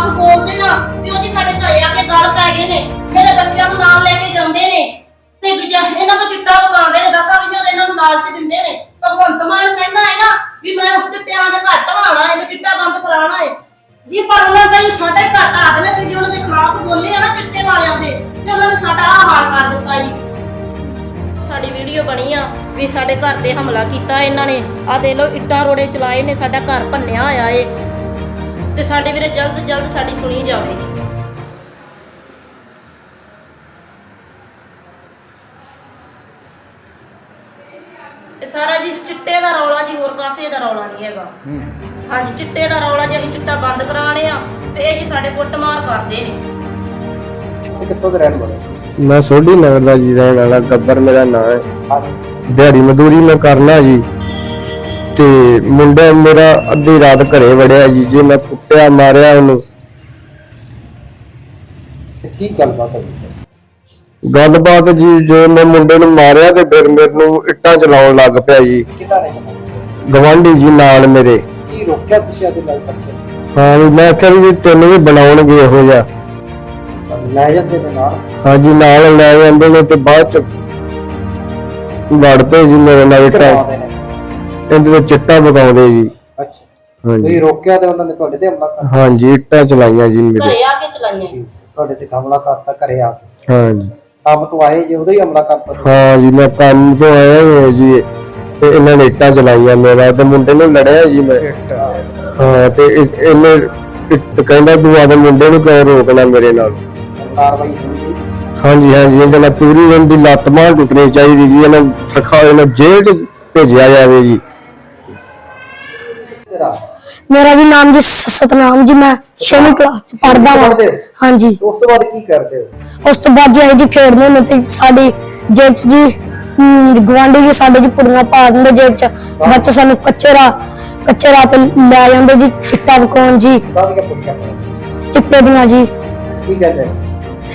ਖਿਲਾਫ ਬੋਲਦੇ ਆ ਵੀ ਉਹ ਜੀ ਸਾਡੇ ਘਰੇ ਆ ਕੇ ਗਲ ਪੈ ਗਏ ਨੇ, ਮੇਰੇ ਬੱਚਿਆਂ ਨੂੰ ਨਾਲ ਲੈ ਕੇ ਜਾਂਦੇ ਨੇ। ਤੇ ਦੂਜਾ, ਇਹਨਾਂ ਤੋਂ ਚਿੱਟਾ ਵਗਾਉਂਦੇ ਨੇ, ਦਸਾਂ ਵੀਆਂ ਦੇ ਇਹਨਾਂ ਨੂੰ ਲਾਲਚ ਦਿੰਦੇ ਨੇ। ਭਗਵੰਤ ਮਾਨ ਕਹਿੰਦਾ ਹੈ ਨਾ ਵੀ ਮੈਂ ਚਿੱਟਿਆਂ ਦੇ ਘੱਟ ਵਾਣਾ ਹੈ ਤੇ ਚਿੱਟਾ ਬੰਦ ਕਰਾਉਣਾ ਹੈ। ਜੀ, ਪਰ ਉਹਨਾਂ ਦਾ ਹੀ ਸਾਡਾ ਘੱਟ ਆਦਨੇ ਸੀ ਜੀ, ਉਹਨਾਂ ਦੇ ਖਿਲਾਫ ਬੋਲੇ ਆ ਨਾ ਚਿੱਟੇ ਵਾਲਿਆਂ ਦੇ, ਤੇ ਉਹਨਾਂ ਨੇ ਸਾਡਾ ਆਹ ਹਾਲ ਕਰ ਦਿੱਤਾ ਜੀ। ਸਾਡੀ ਵੀਡੀਓ ਬਣੀ ਆ ਵੀ ਸਾਡੇ ਘਰ ਤੇ ਹਮਲਾ ਕੀਤਾ ਇਹਨਾਂ ਨੇ। ਆ ਦੇ ਲੋ ਇੱਟਾਂ ਰੋੜੇ ਚਲਾਏ ਨੇ, ਸਾਡਾ ਘਰ ਭੰਨਿਆ ਹੋਇਆ ਏ। ਤੇ ਸਾਡੇ ਵੀਰੇ ਜਲਦ ਜਲਦ ਸਾਡੀ ਸੁਣੀ ਜਾਵੇ। ਇਹ ਸਾਰਾ ਜੀ ਚਿੱਟੇ ਦਾ ਰੌਲਾ ਜੀ ਹੋਰ ਕਾਸੇ ਦਾ ਰੌਲਾ ਨਹੀਂ ਹੈਗਾ। ਹਾਂਜੀ ਚਿੱਟੇ ਦਾ ਰੌਲਾ ਜੀ ਅਸੀਂ ਚਿੱਟਾ ਬੰਦ ਕਰਾਣੇ ਆ ਤੇ ਇਹ ਜੀ ਸਾਡੇ ਕੁੱਟਮਾਰ ਕਰਦੇ ਨੇ। ਇਹ ਕਿੱਥੋਂ ਦੇ ਰਹਿਣ ਵਾਲੇ? ਮੈਂ ਸੋਢੀ ਨਗਰ ਦਾ ਜੀ ਰਹਿਣ ਵਾਲਾ ਗੱਬਰ ਮੇਰਾ ਨਾਂ ਹੈ। ਦਿਹਾੜੀ ਮਜ਼ਦੂਰੀ ਮੈਂ ਕਰਨਾ ਜੀ। ਤੇ ਮੁੰਡਾ ਮੇਰਾ ਅੱਧੀ ਰਾਤ ਘਰੇ ਵੜਿਆ ਜੀ ਜੇ ਮੈਂ ਕੁੱਟਿਆ ਮਾਰਿਆ ਉਹਨੂੰ। ਕੀ ਗੱਲਬਾਤ ਹੋਈ? ਗੱਲਬਾਤ ਜੀ ਜੇ ਮੈਂ ਮੁੰਡੇ ਨੂੰ ਮਾਰਿਆ ਤੇ ਫਿਰ ਮੈਨੂੰ ਇੱਟਾਂ ਚਲਾਉਣ ਲੱਗ ਪਿਆ ਜੀ। ਨੇ? ਗਵਾਂਢੀ ਜੀ ਨਾਲ ਮੇਰੇ। ਕੀ ਰੋਕਿਆ ਤੁਸੀਂ ਆਦੇ ਨਾਲ ਬੱਚੇ ਹਾਂ ਵੀ ਮੈਂ ਕਿਹਾ ਵੀ ਤੈਨੂੰ ਵੀ ਬਣਾਉਣਗੇ ਇਹੋ ਜਿਹਾ? ਲੈ ਜਾਂਦੇ ਨੇ ਨਾਲ। ਹਾਂਜੀ ਨਾਲ ਲੈ ਜਾਂਦੇ ਨੇ ਤੇ ਬਾਅਦ ਚ ਵੜ ਪਏ ਜੀ ਮੇਰੇ ਨਾਲ ਇੱਟਾਂ। ਕਰਵਾਉਂਦੇ ਨੇ। ਇਹਦੇ ਵਿੱਚ ਚਿੱਟਾ ਵਗਾਉਂਦੇ ਜੀ। ਅੱਛਾ। ਹਾਂਜੀ। ਤੁਸੀਂ ਰੋਕਿਆ ਤੇ ਉਹਨਾਂ ਨੇ ਤੁਹਾਡੇ ਤੇ ਹਮਲਾ ਕਰ ਹਾਂਜੀ ਇੱਟਾਂ ਚਲਾਈਆਂ ਜੀ ਮੇਰੇ। ਘਰੇ ਆ ਕੇ ਚਲਾਈਆਂ। ਤੁਹਾਡੇ ਤੇ ਹਮਲਾ ਕਰਤਾ ਘਰੇ ਆ ਕੇ। ਹਾਂਜੀ। ਕੰਮ ਤੋਂ ਆਏ ਜੇ ਉਦੋਂ ਹੀ ਹਮਲਾ ਕਰਤਾ ਤੁਸੀਂ। ਹਾਂ ਜੀ ਮੈਂ ਕੰਮ ਤੋਂ ਆਇਆ ਹੀ ਹਾਂ ਜੀ। ਤੇ ਇਹਨਾਂ ਨੇ ਇੱਟਾਂ ਚਲਾਈਆਂ ਮੇਰਾ। ਤੇ ਮੁੰਡੇ ਨੂੰ ਲੜਿਆ ਜੀ ਮੈਂ। ਹਾਂ ਤੇ ਇਹ- ਇਹਨੇ ਇੱਟ ਕਹਿੰਦਾ ਤੂੰ ਆਦੇ ਮੁੰਡੇ ਨੂੰ ਕਿਉਂ ਰੋਕਣਾ ਮੇਰੇ ਨਾਲ? ਕਾਰਵਾਈ ਹੋਈ ਹਾਂਜੀ ਹਾਂਜੀ ਇਹਦੇ ਨਾਲ ਪੂਰੀ ਇਹਨਾਂ ਦੀ ਲੱਤ ਮਾਰ ਟੁੱਟਣੀ ਚਾਹੀਦੀ ਜੀ। ਇਹਨਾਂ ਰਖਾ ਇਹਨਾਂ ਜੇਲ੍ਹ ਚ ਭੇਜਿਆ ਜਾਵੇ ਜੀ। ਤੇਰਾ? ਮੇਰਾ ਜੀ ਨਾਮ ਜੀ ਸ- ਸਤਨਾਮ ਜੀ ਮੈਂ 6ਵੀਂ ਕਲਾਸ ਚ ਪੜਦਾ ਪੜ੍ਹਦੇ ਹਾਂ? ਹਾਂਜੀ। ਉਸ ਤੋਂ ਬਾਅਦ ਕੀ ਕਰਦੇ ਹੋ? ਉਸ ਤੋਂ ਬਾਅਦ ਜੀ ਅਸੀਂ ਜੀ ਖੇਡਦੇ ਹੁੰਦੇ ਤੇ ਸਾਡੀ ਜੇਬ ਚ ਜੀ ਗਵਾਂਢੀ ਜੀ ਸਾਡੇ ਜੀ ਪੁੜੀਆਂ ਪਾ ਦਿੰਦੇ ਜੇਬ ਚ। ਬੱਚੇ ਸਾਨੂੰ ਕੱਚੇ ਰਾਹ ਕੱਚੇ ਰਾਹ ਤੇ ਲੈ ਜਾਂਦੇ ਜੀ ਚਿੱਟਾ ਵਿਕਾਉਣ ਜੀ। ਬਾਅਦ ਕੇ ਪੁੱਛਿਆ ਕਰੋ। ਚਿੱਟੇ ਦੀਆਂ ਜੀ। ਕੀ ਕਹਿੰਦੇ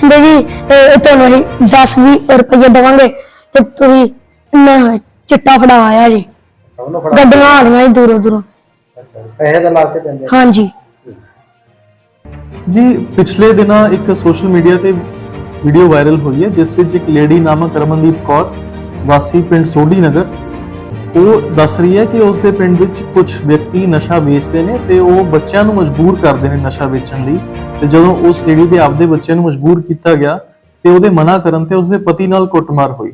ਕਹਿੰਦੇ ਜੀ ਇਹ ਇਹ ਤੁਹਾਨੂੰ ਅਸੀਂ 10 20 ਰੁਪਏ ਦੇਵਾਂਗੇ ਤੇ ਤੁਸੀਂ ਮੈਂ ਚਿੱਟਾ ਫੜਾ ਆਇਆ ਜੀ। ਉਹਨੂੰ ਫੜਾ ਗੱਡੀਆਂ ਆ ਰਹੀਆਂ ਜੀ ਦੂਰੋਂ ਦੂਰੋਂ। ਪੈਸੇ ਦਾ ਲਾਲਚ ਦਿੰਦੇ ਹਾਂਜੀ। ਜੀ ਪਿਛਲੇ ਦਿਨਾਂ ਇੱਕ ਸੋਸ਼ਲ ਮੀਡੀਆ ਤੇ ਵੀਡੀਓ ਵਾਇਰਲ ਹੋਈ ਹੈ ਜਿਸ ਵਿੱਚ ਇੱਕ ਲੇਡੀ ਨਾਮਕ ਰਮਨਦੀਪ ਕੌਰ ਵਾਸੀ ਪਿੰਡ ਸੋਢੀ ਨਗਰ ਉਹ ਦੱਸ ਰਹੀ ਹੈ ਕਿ ਉਸ ਦੇ ਪਿੰਡ ਵਿੱਚ ਕੁਝ ਵਿਅਕਤੀ ਨਸ਼ਾ ਵੇਚਦੇ ਨੇ ਤੇ ਉਹ ਬੱਚਿਆਂ ਨੂੰ ਮਜਬੂਰ ਕਰਦੇ ਨੇ ਨਸ਼ਾ ਵੇਚਣ ਲਈ। ਤੇ ਜਦੋਂ ਉਸ ਲੇਡੀ ਦੇ ਆਪਦੇ ਬੱਚਿਆਂ ਨੂੰ ਮਜਬੂਰ ਕੀਤਾ ਗਿਆ ਤੇ ਉਹਦੇ ਮਨਾ ਕਰਨ ਤੇ ਉਸਦੇ ਪਤੀ ਨਾਲ ਕੁੱਟਮਾਰ ਹੋਈ।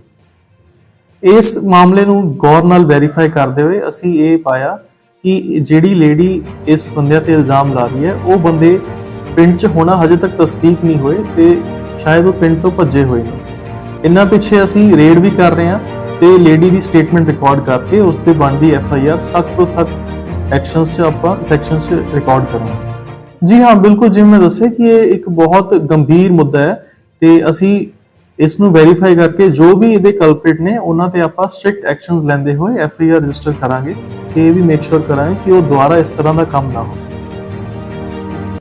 ਇਸ ਮਾਮਲੇ ਨੂੰ ਗੌਰ ਨਾਲ ਵੈਰੀਫਾਈ ਕਰਦੇ ਹੋਏ ਅਸੀਂ ਇਹ ਪਾਇਆ ਕਿ ਜਿਹੜੀ ਲੇਡੀ ਇਸ ਬੰਦਿਆਂ ਤੇ ਇਲਜ਼ਾਮ ਲਾ ਰਹੀ ਹੈ, ਉਹ ਬੰਦੇ ਪਿੰਡ 'ਚ ਹੋਣਾ ਹਜੇ ਤੱਕ ਤਸਦੀਕ ਨਹੀਂ ਹੋਏ ਤੇ ਸ਼ਾਇਦ ਉਹ ਪਿੰਡ ਤੋਂ ਭੱਜੇ ਹੋਏ ਨੇ। ਇੰਨਾ ਪਿੱਛੇ ਅਸੀਂ ਰੇਡ ਵੀ ਕਰ ਰਹੇ ਹਾਂ ਤੇ ਲੇਡੀ ਦੀ ਸਟੇਟਮੈਂਟ ਰਿਕਾਰਡ ਕਰਕੇ ਉਸ ਤੇ ਬਣਦੀ ਐਫ ਆਈ ਆਰ ਸਖਤ ਤੋਂ ਸਖਤ ਐਕਸ਼ਨਸ 'ਚ ਆਪਾਂ ਸੈਕਸ਼ਨਸ 'ਚ ਰਿਕਾਰਡ ਕਰਾਂਗੇ। ਜੀ ਹਾਂ, ਬਿਲਕੁਲ ਜਿਵੇਂ ਮੈਂ ਦੱਸਿਆ ਕਿ ਇਹ ਇੱਕ ਬਹੁਤ ਗੰਭੀਰ ਮੁੱਦਾ ਹੈ ਤੇ ਅਸੀਂ ਇਸ ਨੂੰ ਵੈਰੀਫਾਈ ਕਰਕੇ ਜੋ ਵੀ ਇਹਦੇ ਕਲਪ੍ਰਿਟ ਨੇ, ਉਹਨਾਂ ਤੇ ਆਪਾਂ ਸਟ੍ਰਿਕਟ ਐਕਸ਼ਨਸ ਲੈਂਦੇ ਹੋਏ ਐਫ ਆਈ ਆਰ ਰਜਿਸਟਰ ਕਰਾਂਗੇ ਤੇ ਇਹ ਵੀ ਮੇਕ ਸ਼ੋਰ ਕਰਾਂਗੇ ਕਿ ਉਹ ਦੁਬਾਰਾ ਇਸ ਤਰ੍ਹਾਂ ਦਾ ਕੰਮ ਨਾ ਹੋਵੇ।